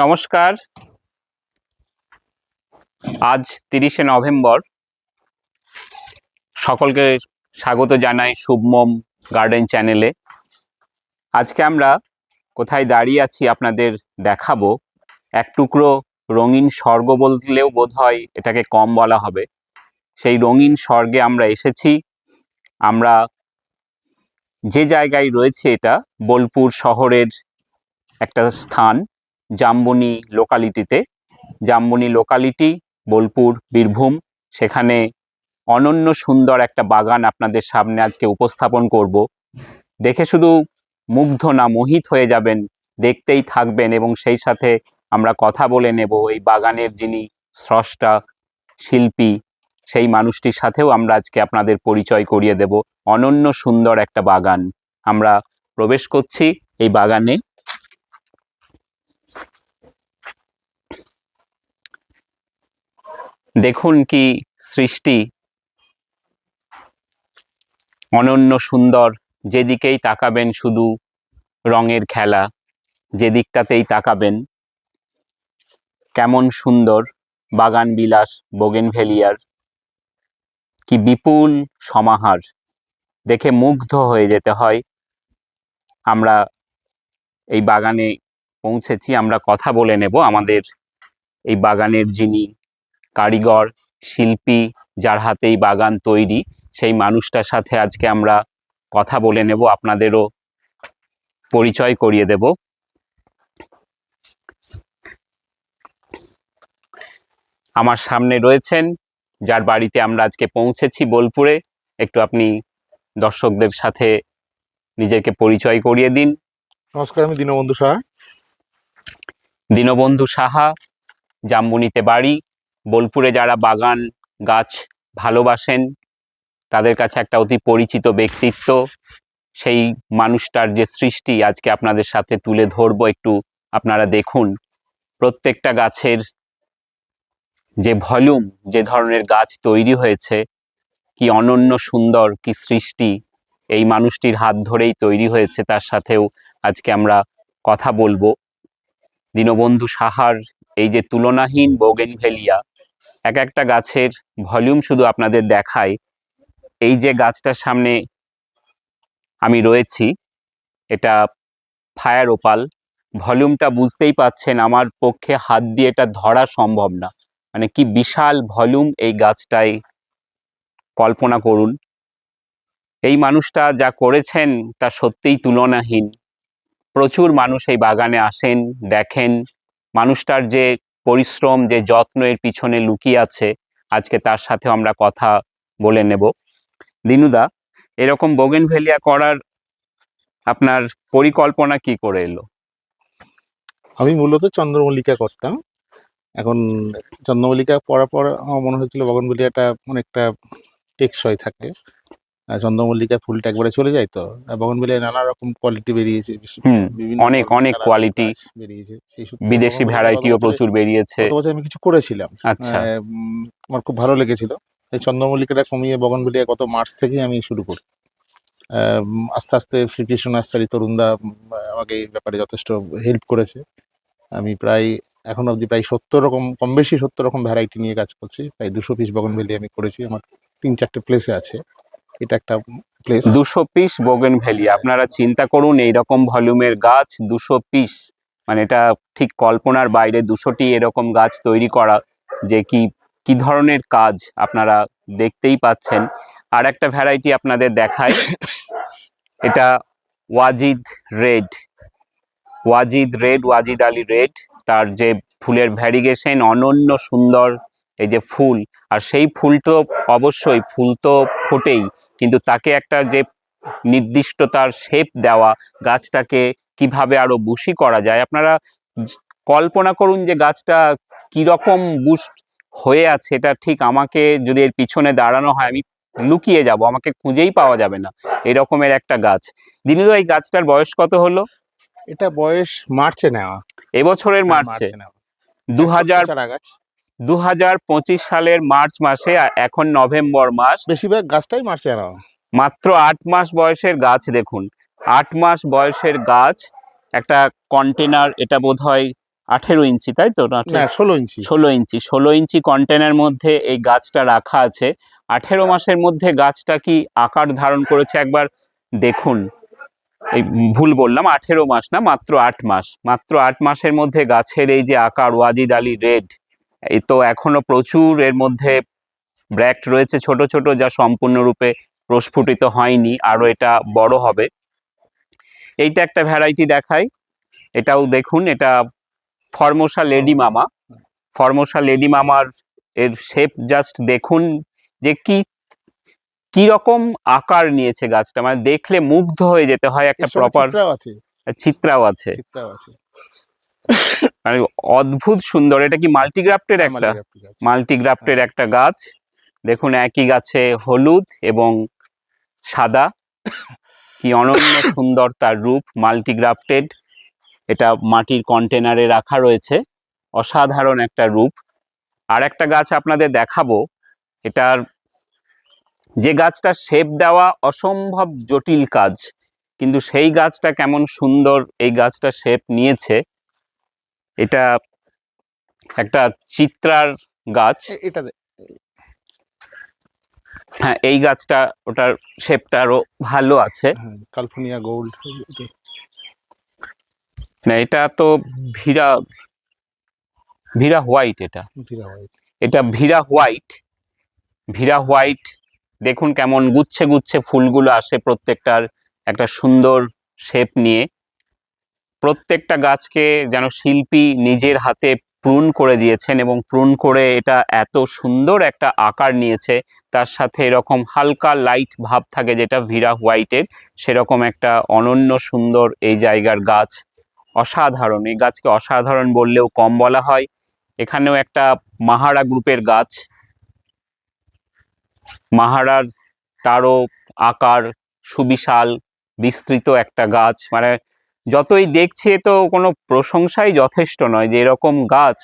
নমস্কার। আজ তিরিশে নভেম্বর। সকলকে স্বাগত জানাই শুভমম গার্ডেন চ্যানেলে। আজকে আমরা কোথায় দাঁড়িয়ে আছি আপনাদের দেখাবো। এক টুকরো রঙিন স্বর্গ বললেও বোধ হয় এটাকে কম বলা হবে। সেই রঙিন স্বর্গে আমরা এসেছি। আমরা যে জায়গায় রয়েছে এটা, বোলপুর শহরের একটা স্থান। জাম্বনি লোকালিটিতে জাম্বনি লোকালিটি বোলপুর, বীরভূম, সেখানে অনন্য সুন্দর একটা বাগান আপনাদের সামনে আজকে উপস্থাপন করব। দেখে শুধু মুগ্ধ না, মোহিত হয়ে যাবেন, দেখতেই থাকবেন এবং সেই সাথে আমরা কথা বলে নেব এই বাগানের যিনি স্রষ্টা, শিল্পী, সেই মানুষটির সাথেও আমরা আজকে আপনাদের পরিচয় করিয়ে দেব। অনন্য সুন্দর একটা বাগান আমরা প্রবেশ করছি এই বাগানে। দেখুন কি সৃষ্টি। অনন্য সুন্দর, যেদিকেই তাকাবেন শুধু রঙের খেলা, যেদিকটাতেই তাকাবেন, কেমন সুন্দর বাগান বিলাস বোগেনভেলিয়ার। কি বিপুল সমাহার, দেখে মুগ্ধ হয়ে যেতে হয়। আমরা এই বাগানে পৌঁছেছি, আমরা কথা বলে নেব আমাদের এই বাগানের যিনি কারিগর শিল্পী যার হাতেই বাগান তৈরি সেই মানুষটার সাথে আজকে আমরা কথা বলে নেব আপনাদেরও পরিচয় করিয়ে দেব। আমার সামনে রয়েছেন যার বাড়িতে আমরা আজকে পৌঁছেছি বোলপুরে। একটু আপনি দর্শকদের সাথে নিজেকে পরিচয় করিয়ে দিন। নমস্কার আমি দীনবন্ধু সাহা। দীনবন্ধু সাহা জাম্বুনিতে বাড়ি। বোলপুরে যারা বাগান গাছ ভালোবাসেন, তাদের কাছে একটা অতি পরিচিত ব্যক্তিত্ব। সেই মানুষটার যে সৃষ্টি আজকে আপনাদের সাথে তুলে ধরবো, একটু আপনারা দেখুন। প্রত্যেকটা গাছের যে ভলিউম, যে ধরনের গাছ তৈরি হয়েছে, কি অনন্য সুন্দর, কি সৃষ্টি, এই মানুষটির হাত ধরেই তৈরি হয়েছে। তার সাথেও আজকে আমরা কথা বলব। দীনবন্ধু সাহার এই যে তুলনাহীন বোগেনভেলিয়া এক একটা গাছের ভলিউম শুধু আপনাদের দেখায় এই যে গাছটার সামনে আমি রয়েছি, এটা ফায়ার ওপাল। ভলিউমটা বুঝতেই পাচ্ছেন, আমার পক্ষে হাত দিয়ে এটা ধরা সম্ভব না। মানে কি বিশাল ভলিউম এই গাছটায় কল্পনা করুন। এই মানুষটা যা করেছেন, তা সত্যিই তুলনাহীন। প্রচুর মানুষ এই বাগানে আসেন, দেখেন। মানুষটার যে পরিশ্রম যে যত্ন এর পিছনে লুকিয়ে আছে আজকে তার সাথেও আমরা কথা বলে নেব। দিনুদা এরকম বোগেন ভেলিয়া করার আপনার পরিকল্পনা কি করে এলো? আমি মূলত চন্দ্রমল্লিকা করতাম। এখন চন্দ্রমল্লিকা পড়ার পর আমার মনে হয়েছিল বগনভেলিয়াটা অনেকটা টেকসই থাকে। চন্দ্রমল্লিকা ফুলটা একবারে চলে যায় তো? আর বগনভেলিয়া নানা রকম কোয়ালিটি বেরিয়েছে অনেক অনেক কোয়ালিটি বেরিয়েছে। বিদেশি ভ্যারাইটিও প্রচুর বেরিয়েছে। বছর আমি কিছু করেছিলাম। আচ্ছা। আমার খুব ভালো লেগেছিল। এই চন্দ্রমল্লিকাটা কমিয়ে বগনভেলিয়া গত মার্চ থেকেই আমি শুরু করি। আস্তে আস্তে শ্রীকৃষ্ণ নার্সারি তরুণদা আমাকে এই ব্যাপারে যথেষ্ট হেল্প করেছে। আমি প্রায় এখন অবধি প্রায় সত্তর রকম কম বেশি সত্তর রকম ভ্যারাইটি নিয়ে কাজ করছি। প্রায় দুশো পিস বগনভেলি আমি করেছি। আমার তিন চারটে প্লেসে আছে। এটা একটা প্লেস দুশো পিস বোগেন ভ্যালি আপনারা চিন্তা করুন এইরকম ভলিউমের গাছ দুশো পিস মানে এটা ঠিক কল্পনার বাইরে দুশোটি এরকম গাছ তৈরি করা যে কি কি ধরনের কাজ আপনারা দেখতেই পাচ্ছেন। আর একটা ভ্যারাইটি আপনাদের দেখায় এটা Wajid red Wajid red Wajid Ali red তার যে ফুলের ভ্যারিগেশন অনন্য সুন্দর এই যে ফুল, আর সেই ফুল তো অবশ্যই, ফুল তো ফোটেই। কিন্তু তাকে একটা যে নির্দিষ্ট তার শেপ দেওয়া গাছটাকে কীভাবে আরও বুশি করা যায় আপনারা কল্পনা করুন যে গাছটা কীরকম বুশ হয়ে আছে এটা ঠিক আমাকে যদি এর পিছনে দাঁড়ানো হয় আমি লুকিয়ে যাব আমাকে খুঁজেই পাওয়া যাবে না এরকমের একটা গাছ। দিনুদা এই গাছটার বয়স কত হলো? এটা বয়স মার্চে নেওয়া। এবছরের হ্যাঁ, মার্চে। নেওয়া। দু হাজার দু হাজার পঁচিশ সালের মার্চ মাসে এখন নভেম্বর মাস। বেশিরভাগ গাছটাই মার্চে নেওয়া মাত্র আট মাস বয়সের গাছ দেখুন। আট মাস বয়সের গাছ একটা কন্টেনার এটা বোধ হয় আঠেরো ইঞ্চি তাই তো? ষোলো ইঞ্চি। ষোলো ইঞ্চি। ষোলো ইঞ্চি কন্টেনার মধ্যে এই গাছটা রাখা আছে। আঠেরো মাসের মধ্যে গাছটা কি আকার ধারণ করেছে একবার দেখুন। এই ভুল বললাম আঠেরো মাস না মাত্র আট মাস। মাত্র আট মাসের মধ্যে গাছের এই যে আকার ওয়াজিদ আলী রেড এই তো এখনও প্রচুর এর মধ্যে ব্র্যাক্ট রয়েছে ছোট ছোট যা সম্পূর্ণরূপে প্রস্ফুটিত হয়নি আরও এটা বড় হবে। এইটা একটা ভ্যারাইটি দেখাই। এটাও দেখুন এটা ফর্মোসা লেডি মামা ফর্মোসা লেডি মামার এর শেপ জাস্ট দেখুন যে কি কি রকম আকার নিয়েছে গাছটা। মানে দেখলে মুগ্ধ হয়ে যেতে হয় একটা প্রপার চিত্রাও আছে। চিত্রাও আছে। চিত্রাও আছে। মানে অদ্ভুত সুন্দর। এটা কি মাল্টিগ্রাফটের একটা? মালিকের একটি গাছ। মাল্টিগ্রাফটের একটা গাছ। দেখুন একই গাছে হলুদ এবং সাদা। কি অনন্য সুন্দর তার রূপ মাল্টিগ্রাফটেড। এটা মাটির কন্টেনারে রাখা রয়েছে। অসাধারণ একটা রূপ। আর একটা গাছ আপনাদের দেখাবো। এটার যে গাছটা শেপ দেওয়া অসম্ভব জটিল কাজ কিন্তু সেই গাছটা কেমন সুন্দর এই গাছটা শেপ নিয়েছে। এটা একটা চিত্রার গাছ। এটা হ্যাঁ এই গাছটা ওটার শেপটা আরও ভালো আছে। হ্যাঁ, কালফোনিয়া গোল্ড। না এটা তো ভিরা ভিরা হোয়াইট এটা। এটা ভিরা হোয়াইট। ভিরা হোয়াইট দেখুন কেমন গুচ্ছে গুচ্ছে ফুলগুলো আসে প্রত্যেকটার একটা সুন্দর শেপ নিয়ে। প্রত্যেকটা গাছকে যেন শিল্পী নিজের হাতে প্রুন করে দিয়েছেন এবং প্রুন করে এটা এত সুন্দর একটা আকার নিয়েছে। তার সাথে এরকম হালকা লাইট ভাব থাকে যেটা ভিরা হোয়াইটের সেরকম একটা অনন্য সুন্দর এই জায়গার গাছ। অসাধারণ, এই গাছকে অসাধারণ বললেও কম বলা হয়। এখানেও একটা মাহারা গ্রুপের গাছ। মাহারার তারও আকার সুবিশাল, বিস্তৃত একটা গাছ। মানে যতই দেখছি তো কোনো প্রশংসাই যথেষ্ট নয় যে এরকম গাছ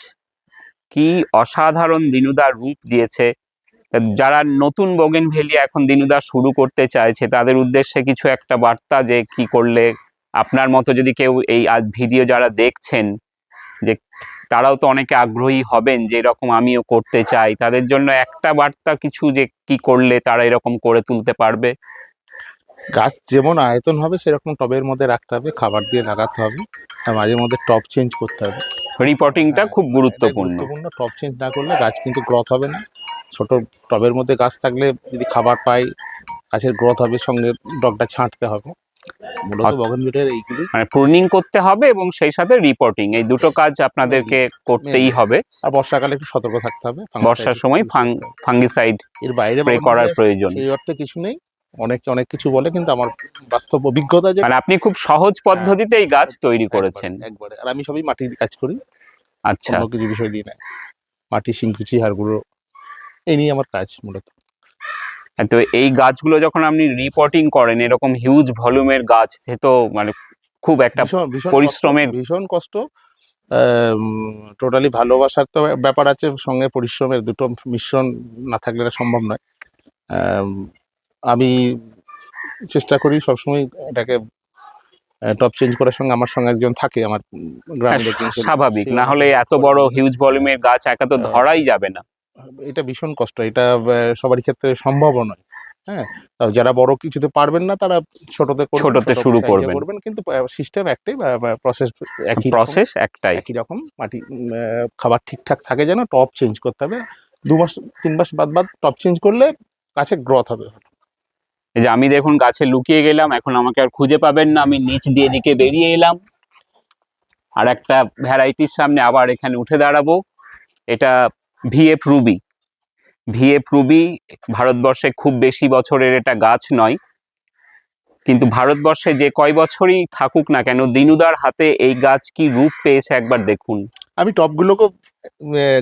কি অসাধারণ দিনুদার রূপ দিয়েছে। যারা নতুন বগেন ভেলি এখন দিনুদা শুরু করতে চাইছে, তাদের উদ্দেশ্যে কিছু একটা বার্তা যে কি করলে আপনার মতো যদি কেউ এই ভিডিও যারা দেখছেন, যে তারাও তো অনেকে আগ্রহী হবেন যে এরকম আমিও করতে চাই, তাদের জন্য একটা বার্তা কিছু যে কি করলে তারা এরকম করে তুলতে পারবে। গাছ যেমন আয়তন হবে সেরকম টবের মধ্যে রাখতে হবে খাবার দিয়ে লাগাতে হবে আর মাঝে মধ্যে টব চেঞ্জ করতে হবে। রিপোর্টিংটা হ্যাঁ, খুব গুরুত্বপূর্ণ। গুরুত্বপূর্ণ টব চেঞ্জ না করলে গাছ কিন্তু গ্রোথ হবে না। ছোট টবের মধ্যে গাছ থাকলে যদি খাবার পাই গাছের গ্রোথ হবে সঙ্গে ডগটা ছাঁটতে হবে। মূলত। বগনভিলের এইগুলি। মানে প্রুনিং করতে হবে এবং সেই সাথে রিপোর্টিং এই দুটো কাজ আপনাদেরকে করতেই হবে। আর বর্ষাকালে একটু সতর্ক থাকতে হবে বর্ষার সময়। ফাঙ্গিসাইড এর বাইরে স্প্রে করার প্রয়োজন। সেই অর্থে কিছু নেই। অনেকে অনেক কিছু বলে কিন্তু আমার বাস্তব অভিজ্ঞতা যে মানে আপনি খুব সহজ পদ্ধতিতে এই গাছ তৈরি করেছেন। একবারে। আর আমি সবই মাটির কাজ করি। আচ্ছা। অন্য কিছু বিষয় দিয়ে না। মাটি শিংকুচি হাড়গুলো এই নিয়ে আমার কাজ মূলত। তো এই গাছগুলো যখন আপনি রিপোর্টিং করেন এরকম হিউজ ভলিউমের গাছ সে তো মানে খুব একটা পরিশ্রমের- ভীষণ কষ্ট। টোটালি ভালোবাসার তো ব্যাপার আছে সঙ্গে পরিশ্রমের দুটো মিশ্রণ না থাকলে সম্ভব নয়। আম, চেষ্টা করি সবসময় এটাকে টপ চেঞ্জ করার সঙ্গে আমার সঙ্গে একজন থাকে আমার গ্রামের হ্যাঁ, একজন ছেলে। স্বাভাবিক সে না হলে এত বড়। হিউজ ভলিউমের গাছ একা তো হ্যাঁ। ধরাই যাবে না এটা ভীষণ কষ্ট এটা আহ, সবারই ক্ষেত্রে সম্ভবও নয় হ্যাঁ তাও যারা বড় কিছুতে পারবেন না তারা ছোটতে করবেন, ছোটতে ছোট শুরু size এ করবেন। কিন্তু সিস্টেম একটাই প্রসেস একই রকম। প্রসেস একটাই একই রকম মাটি উম, আহ, খাবার ঠিকঠাক থাকে যেন টপ চেঞ্জ করতে হবে দু মাস তিন মাস বাদ বাদ টপ চেঞ্জ করলে গাছে গ্রোথ হবে এই যে আমি দেখুন গাছে লুকিয়ে গেলাম এখন আমাকে আর খুঁজে পাবেন না। আমি নিচ দিয়ে দিকে বেরিয়ে এলাম। আর একটা ভ্যারাইটির সামনে আবার এখানে উঠে দাঁড়াবো। এটা ভিএফ রুবি। ভিএফ রুবি ভারতবর্ষে খুব বেশি বছরের এটা গাছ নয়। কিন্তু ভারতবর্ষে যে কয় বছরই থাকুক না কেন দিনুদার হাতে এই গাছ কি রূপ পেয়েছে একবার দেখুন। আমি টপগুলোকে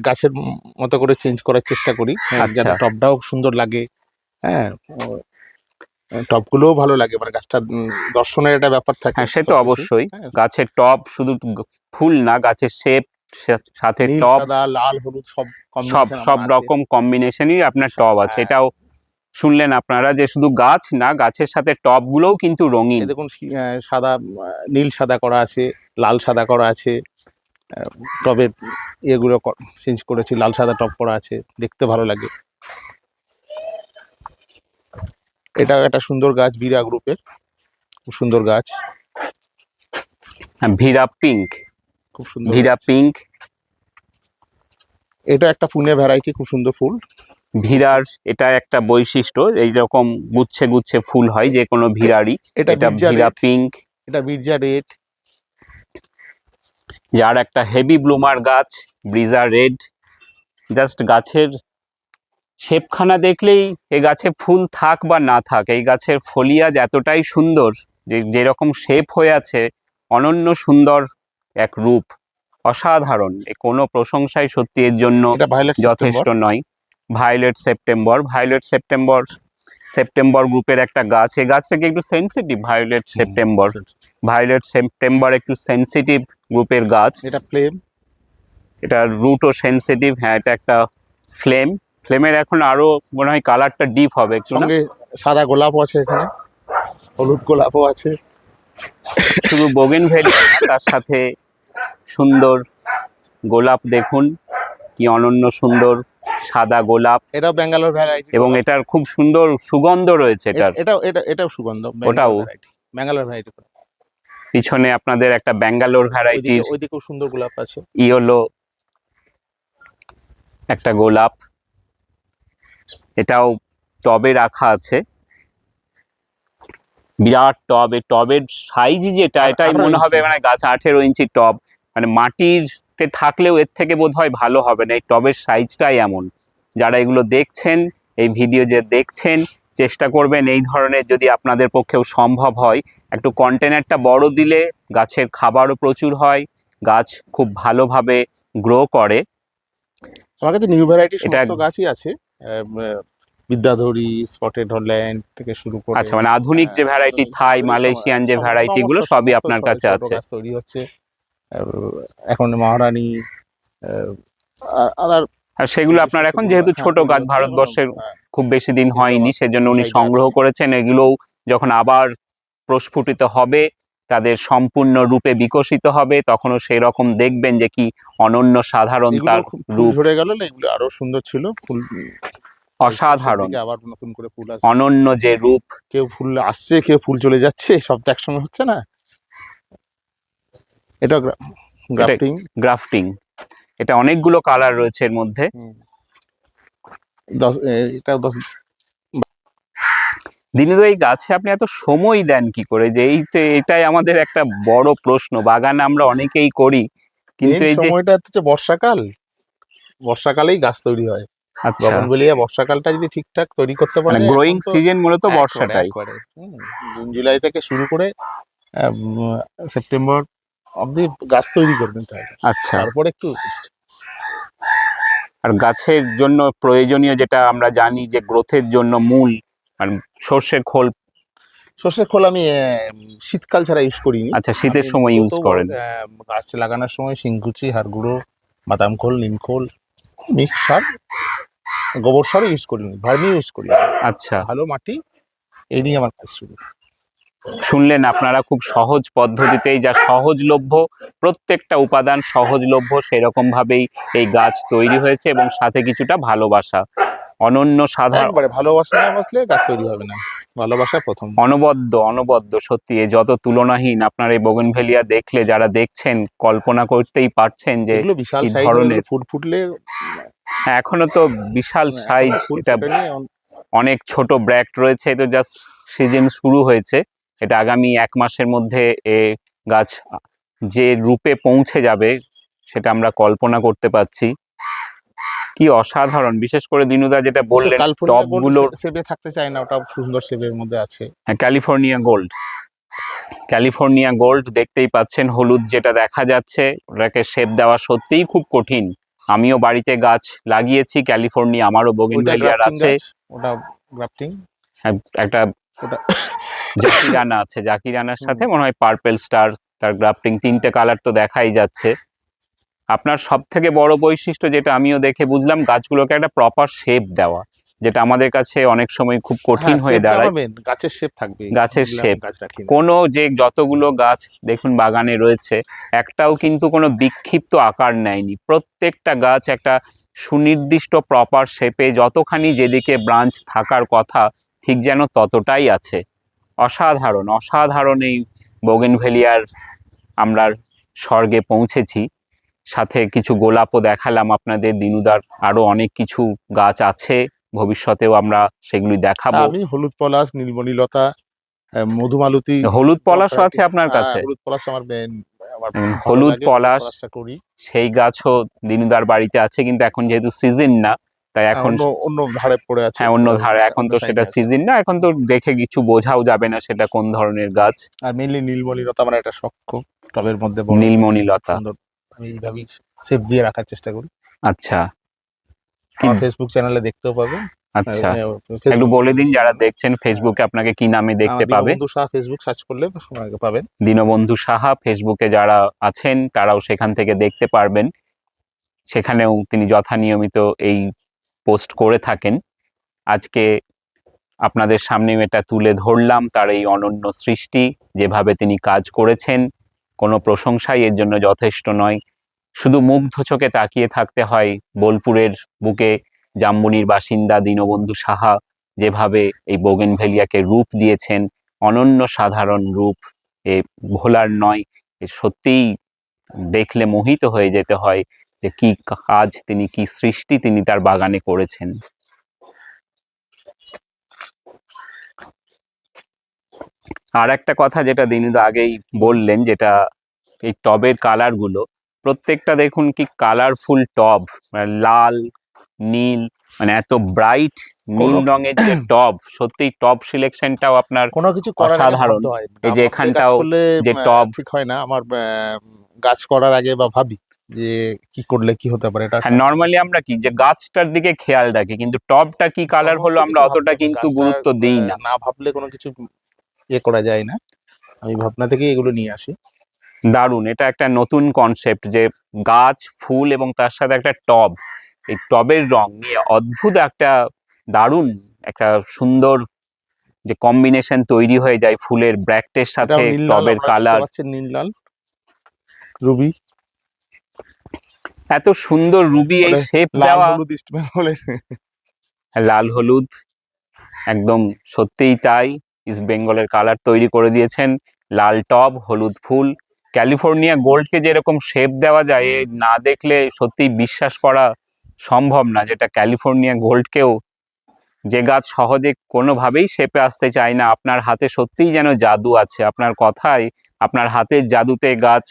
গাছের মতো করে চেঞ্জ করার চেষ্টা করি। আচ্ছা। টপটাও সুন্দর লাগে। হ্যাঁ টপগুলোও ভালো লাগে মানে গাছটা দর্শনের একটা ব্যাপার থাকে হ্যাঁ সে তো অবশ্যই। হ্যাঁ, গাছের টপ শুধু ফুল না গাছের শেপ সাথে টপ লাল হলুদ সব সব সব। রকম কম্বিনেশনই আপনার টব আছে। হ্যাঁ। এটাও শুনলেন আপনারা যে শুধু গাছ না গাছের সাথে টব গুলোও কিন্তু রঙিন। দেখুন সাদা নীল সাদা করা আছে লাল সাদা করা আছে টবের ইয়েগুলো চেঞ্জ করেছি লাল সাদা টব করা আছে দেখতে ভালো লাগে। এটা একটা সুন্দর গাছ বিরা গ্রুপের খুব সুন্দর গাছ। ভিরা পিঙ্ক খুব সুন্দর ভিরা পিঙ্ক এটা একটা পুনে ভ্যারাইটি খুব সুন্দর ফুল। ভিরার এটা একটা বৈশিষ্ট্য এইরকম গুচ্ছে গুচ্ছে ফুল হয় যে কোনো ভীরারই। এটা ভীরা পিঙ্ক এটা বিরজা রেড যার একটা হেভি ব্লুমার গাছ ব্রিজা রেড জাস্ট গাছের শেপখানা দেখলেই এ গাছে ফুল থাক বা না থাক এই গাছের ফলিয়াজ এতটাই সুন্দর যে যেরকম শেপ হয়ে আছে অনন্য সুন্দর এক রূপ। অসাধারণ। এ কোনো প্রশংসাই সত্যি এর জন্য যথেষ্ট নয়। Violet September violet September September গ্রুপের একটা গাছ। এই গাছটাকে একটু sensitive violet September violet September একটু সেন্সিটিভ গ্রুপের গাছ। এটা ফ্লেম এটা রুটও সেন্সিটিভ হ্যাঁ এটা একটা ফ্লেম ফ্লেমের এখন আরও মনে হয় কালারটা ডিপ হবে একটু সঙ্গে সাদা গোলাপও আছে এখানে হলুদ গোলাপও আছে। শুধু বোগেন ভ্যালি তার সাথে সুন্দর গোলাপ দেখুন কি অনন্য সুন্দর সাদা গোলাপ। এটাও ব্যাঙ্গালোর ভ্যারাইটি এবং এটার খুব সুন্দর সুগন্ধ রয়েছে এটার। এটাও এটা এটাও সুগন্ধ ওটাও? ব্যাঙ্গালোর ভ্যারাইটি পিছনে আপনাদের একটা ব্যাঙ্গালোর ভ্যারাইটি ওইদিকে ওইদিকেও সুন্দর গোলাপ আছে। ইয়েলো একটা গোলাপ। এটাও টবে রাখা আছে। বিরাট টব এই টবের সাইজ যেটা এটাই মনে হবে মানে গাছ আঠেরো ইঞ্চি টব। মানে মাটিরতে থাকলেও এর থেকে বোধ হয় ভালো হবে না এই টবের সাইজটাই এমন। যারা এগুলো দেখছেন এই ভিডিও যে দেখছেন চেষ্টা করবেন এই ধরনের যদি আপনাদের পক্ষেও সম্ভব হয় একটু কন্টেনারটা বড় দিলে গাছের খাবারও প্রচুর হয় গাছ খুব ভালোভাবে গ্রো করে। আমার কাছে নিউ ভ্যারাইটি সমস্ত গাছই আছে। বিদ্যাধরী স্পটেড হল্যান্ড থেকে শুরু করে আচ্ছা মানে আধুনিক যে হ্যাঁ, ভ্যারাইটি থাই মালয়েশিয়ান যে ভ্যারাইটি গুলো সবই আপনার কাছে আছে। তৈরি হচ্ছে। এখন মহারানী আদার আর সেগুলো আপনার এখন যেহেতু ছোট গাছ ভারতবর্ষের খুব বেশি দিন হয়নি সেজন্য উনি সংগ্রহ করেছেন এগুলোও যখন আবার প্রস্ফুটিত হবে তাদের সম্পূর্ণ রূপে বিকশিত হবে তখনও সেই রকম দেখবেন যে কি অনন্য সাধারণ তার রূপ। ঝরে গেল না? এগুলো আরও সুন্দর ছিল ফুল অসাধারণ। আবার নতুন করে ফুল আসবে অনন্য যে রূপ। কেউ ফুল আসছে কেউ ফুল চলে যাচ্ছে সব তো একসঙ্গে হচ্ছে না? এটা গ্রাফটিং। গ্রাফটিং। এটা অনেকগুলো কালার রয়েছে এর মধ্যে। দশ এটা দশ দিনে তো এই গাছে আপনি এত সময় দেন কি করে? যে এই তো এটাই আমাদের একটা বড় প্রশ্ন। বাগানে আমরা অনেকেই করি কিন্তু এই সময়টা হচ্ছে বর্ষাকাল। বর্ষাকালেই গাছ তৈরি হয়। আচ্ছা। বলিয়া বর্ষাকালটা যদি ঠিকঠাক তৈরি করতে পারে গ্রোয়িং সিজন মূলত বর্ষাটাই। জুন জুলাই থেকে শুরু করে সেপ্টেম্বর অবধি গাছ তৈরি করবেন তাহলে আচ্ছা। তারপরে একটু আর গাছের জন্য প্রয়োজনীয় যেটা আমরা জানি যে গ্রোথের জন্য মূল আর সর্ষের খোল সর্ষের খোল আমি শীতকাল ছাড়া ইউজ করিনি। আচ্ছা শীতের সময় ইউজ করেন। গাছ লাগানোর সময় শিংকুচি হাড় গুঁড়ো বাদাম খোল নিম খোল মিক্স সার গোবর সারও ইউজ করিনি ভার্মি ইউজ করি আচ্ছা। ভালো মাটি এই নিয়ে আমার কাজ শুরু। শুনলেন আপনারা খুব সহজ পদ্ধতিতেই যা সহজলভ্য প্রত্যেকটা উপাদান সহজলভ্য সেরকম ভাবেই এই গাছ তৈরি হয়েছে এবং সাথে কিছুটা ভালোবাসা। অনন্য সাধারণ একবারে ভালোবাসা না বাসলে গাছ তৈরি হবে না। ভালোবাসা প্রথম। অনবদ্য অনবদ্য সত্যি এ যত তুলনাহীন আপনার এই বগনভেলিয়া দেখলে যারা দেখছেন কল্পনা করতেই পারছেন যে বিশাল ধরনের- ফুল ফুটলে হ্যাঁ, এখনও তো বিশাল সাইজ এটা অনেক ছোট ব্র্যাক রয়েছে তো জাস্ট সিজন শুরু হয়েছে। এটা আগামী এক মাসের মধ্যে এ গাছ যে রূপে পৌঁছে যাবে সেটা আমরা কল্পনা করতে পারছি। কি অসাধারণ। বিশেষ করে দিনুদা যেটা বললেন গোল্ড টপগুলোর সেবে থাকতে চায় না ওটা সুন্দর সেবের মধ্যে আছে। হ্যাঁ, ক্যালিফোর্নিয়া গোল্ড ক্যালিফোর্নিয়া গোল্ড দেখতেই পাচ্ছেন হলুদ যেটা দেখা যাচ্ছে ওটাকে শেপ দেওয়া সত্যিই খুব কঠিন। আমিও বাড়িতে গাছ লাগিয়েছি ক্যালিফোর্নিয়া আমারও বগিনভেলিয়ার আছে। ওটা গ্রাফটিং একটা ওটা জাকিরানা আছে জাকিরানার সাথে মনে হয় পার্পেল স্টার তার গ্রাফটিং তিনটে কালার তো দেখাই যাচ্ছে। আপনার সব থেকে বড় বৈশিষ্ট্য যেটা আমিও দেখে বুঝলাম গাছগুলোকে একটা প্রপার শেপ দেওয়া যেটা আমাদের কাছে অনেক সময় খুব কঠিন হ্যাঁ, হয়ে দাঁড়ায়। গাছের শেপ থাকবে। গাছের না। কোনো যে যতগুলো গাছ দেখুন বাগানে রয়েছে একটাও কিন্তু কোনো বিক্ষিপ্ত আকার নেয়নি। প্রত্যেকটা গাছ একটা সুনির্দিষ্ট প্রপার শেপে যতখানি যেদিকে ব্রাঞ্চ থাকার কথা ঠিক যেন ততটাই আছে। অসাধারণ অসাধারণ এই বোগেনভেলিয়ার আমরা স্বর্গে পৌঁছেছি। সাথে কিছু গোলাপও দেখালাম আপনাদের। দিনুদার আরও অনেক কিছু গাছ আছে। ভবিষ্যতেও আমরা সেগুলি দেখাবো। আমি হলুদ পলাশ নীলমণি লতা আহ, মধুমালতী হলুদ variety- আছে আপনার হ্যাঁ, কাছে? হলুদ পলাশ আমার হলুদ পলাশ। করি। সেই গাছও দিনুদার বাড়িতে আছে কিন্তু এখন যেহেতু সিজন না তাই হ্যাঁ, এখন অন্য ধারে পড়ে আছে। হ্যাঁ অন্য ধারে এখন তো সেটা। সিজন না এখন তো দেখে কিছু বোঝাও যাবে না সেটা কোন ধরনের গাছ। আর মেনলি নীলমণি লতা আমার একটা শখ খুব টবের মধ্যে বড়। নীলমণি লতা। সুন্দর। আমি এইভাবেই সেভ দিয়ে রাখার চেষ্টা করি। আচ্ছা। আমার। ফেসবুক চ্যানেলে দেখতেও পাবে। আচ্ছা। একটু বলে দিন যারা দেখছেন ফেসবুকে আপনাকে কি নামে দেখতে পাবে। দীনবন্ধু শাহ ফেসবুক সার্চ করলে পাবেন। দীনবন্ধু সাহা ফেসবুকে যারা আছেন তারাও সেখান থেকে দেখতে পারবেন। সেখানেও তিনি যথা নিয়মিত এই পোস্ট করে থাকেন। আজকে আপনাদের সামনে এটা তুলে ধরলাম তার এই অনন্য সৃষ্টি যেভাবে তিনি কাজ করেছেন। কোনো প্রশংসাই এর জন্য যথেষ্ট নয়। শুধু মুগ্ধ চোখে তাকিয়ে থাকতে হয় বোলপুরের বুকে জাম্বুনির বাসিন্দা দীনবন্ধু সাহা যেভাবে এই বোগেনভেলিয়াকে রূপ দিয়েছেন, অনন্য সাধারণ রূপ। এ ভোলার নয়, এ সত্যিই দেখলে মোহিত হয়ে যেতে হয় যে কি কাজ তিনি, কি সৃষ্টি তিনি তার বাগানে করেছেন। আর একটা কথা যেটা দিনুদা আগেই বললেন যেটা এই টবের কালারগুলো প্রত্যেকটা দেখুন কি কালারফুল টব মানে লাল নীল মানে এত ব্রাইট নীল রঙের যে টব সত্যি টব সিলেকশনটাও আপনার কোনো কিছু অসাধারণ। এই যে এখানটাও যে টব। ঠিক হয় না। আমার গাছ করার আগে বা ভাবি যে কি করলে কি হতে পারে এটা নরমালি আমরা কি যে গাছটার দিকে খেয়াল রাখি কিন্তু টবটা কি কালার হলো আমরা অতটা কিন্তু গুরুত্ব দিই না। না ভাবলে কোনো কিছু ইয়ে করা যায় না। আমি ভাবনা থেকে এগুলো নিয়ে আসি। দারুণ! এটা একটা নতুন কনসেপ্ট যে গাছ ফুল এবং তার সাথে একটা টব। এই টবের রং নিয়ে অদ্ভুত একটা দারুণ একটা সুন্দর যে কম্বিনেশন তৈরি হয়ে যায় ফুলের ব্র্যাকটের সাথে টবের কালার নীল লাল। রুবি। এত সুন্দর রুবি এই শেপ দেওয়া। বেঙ্গলের। লাল হলুদ। একদম সত্যিই তাই। ইস্ট বেঙ্গলের কালার তৈরি করে দিয়েছেন। লাল টব হলুদ ফুল। ক্যালিফোর্নিয়া গোল্ডকে যেরকম শেপ দেওয়া যায় না দেখলে সত্যিই বিশ্বাস করা সম্ভব না, যেটা ক্যালিফোর্নিয়া গোল্ডকেও যে গাছ সহজে কোনোভাবেই শেপে আসতে চায় না। আপনার হাতে সত্যিই যেন জাদু আছে, আপনার কথায়, আপনার হাতের জাদুতে গাছ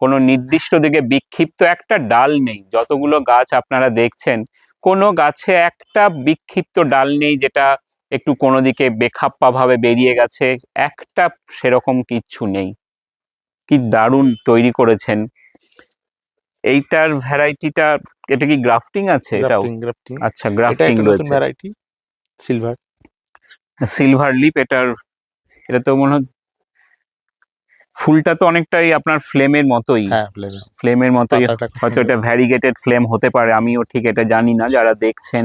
কোনো নির্দিষ্ট দিকে বিক্ষিপ্ত একটা ডাল নেই। যতগুলো গাছ আপনারা দেখছেন, কোনো গাছে একটা বিক্ষিপ্ত ডাল নেই যেটা একটু কোনো দিকে বেখাপ্পা ভাবে বেরিয়ে গেছে একটা সেরকম কিচ্ছু নেই। কি দারুণ তৈরি করেছেন। এইটার ভ্যারাইটিটা এটা কি গ্রাফটিং আছে এটাও? আচ্ছা এটা গ্রাফটিং রয়েছে। Variety silver. সিলভার লিপ এটার এটা তো মনে হয় ফুলটা তো অনেকটাই আপনার ফ্লেমের মতোই। হ্যাঁ ফ্লেমের মতোই হয়তো এটা ভ্যারিগেটেড ফ্লেম হতে পারে আমিও ঠিক এটা জানি না যারা দেখছেন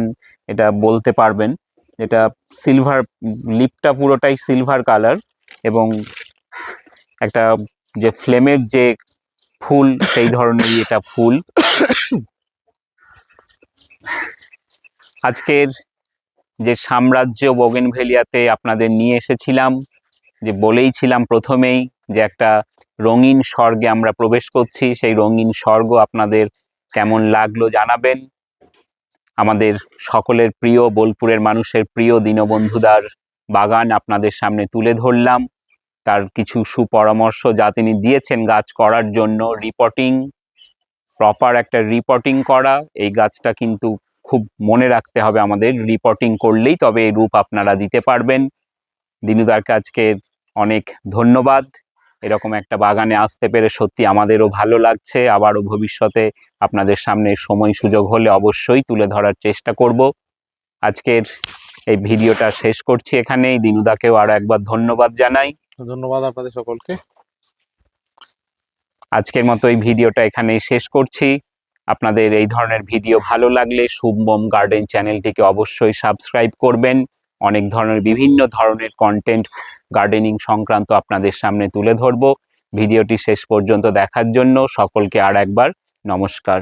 এটা বলতে পারবেন। এটা সিলভার লিপটা পুরোটাই সিলভার কালার এবং একটা যে ফ্লেমের যে ফুল, সেই ধরনেরই এটা ফুল। আজকের যে সাম্রাজ্য বোগেনভেলিয়াতে আপনাদের নিয়ে এসেছিলাম, যে বলেইছিলাম প্রথমেই যে একটা রঙিন স্বর্গে আমরা প্রবেশ করছি, সেই রঙিন স্বর্গ আপনাদের কেমন লাগল জানাবেন। আমাদের সকলের প্রিয় বোলপুরের মানুষের প্রিয় দীনবন্ধুদার বাগান আপনাদের সামনে তুলে ধরলাম। তার কিছু সুপরামর্শ যা তিনি দিয়েছেন গাছ করার জন্য রিপোর্টিং প্রপার একটা রিপোর্টিং করা, এই গাছটা কিন্তু খুব মনে রাখতে হবে আমাদের রিপোর্টিং করলেই তবে এই রূপ আপনারা দিতে পারবেন। দিনুদারকে আজকে অনেক ধন্যবাদ। এরকম একটা বাগানে আসতে পেরে সত্যি আমাদেরও ভালো লাগছে। আবারও ভবিষ্যতে আপনাদের সামনে সময় সুযোগ হলে অবশ্যই তুলে ধরার চেষ্টা করব। আজকের এই ভিডিওটা শেষ করছি এখানেই। দিনুদাকেও আরও একবার ধন্যবাদ জানাই। ধন্যবাদ আপনাদের সকলকে। আজকের মতো এই ভিডিওটা এখানেই শেষ করছি। আপনাদের এই ধরনের ভিডিও ভালো লাগলে শুভম গার্ডেন চ্যানেলটিকে অবশ্যই সাবস্ক্রাইব করবেন। অনেক ধরনের বিভিন্ন ধরনের কন্টেন্ট গার্ডেনিং সংক্রান্ত আপনাদের সামনে তুলে ধরবো। ভিডিওটি শেষ পর্যন্ত দেখার জন্য সকলকে আর একবার নমস্কার।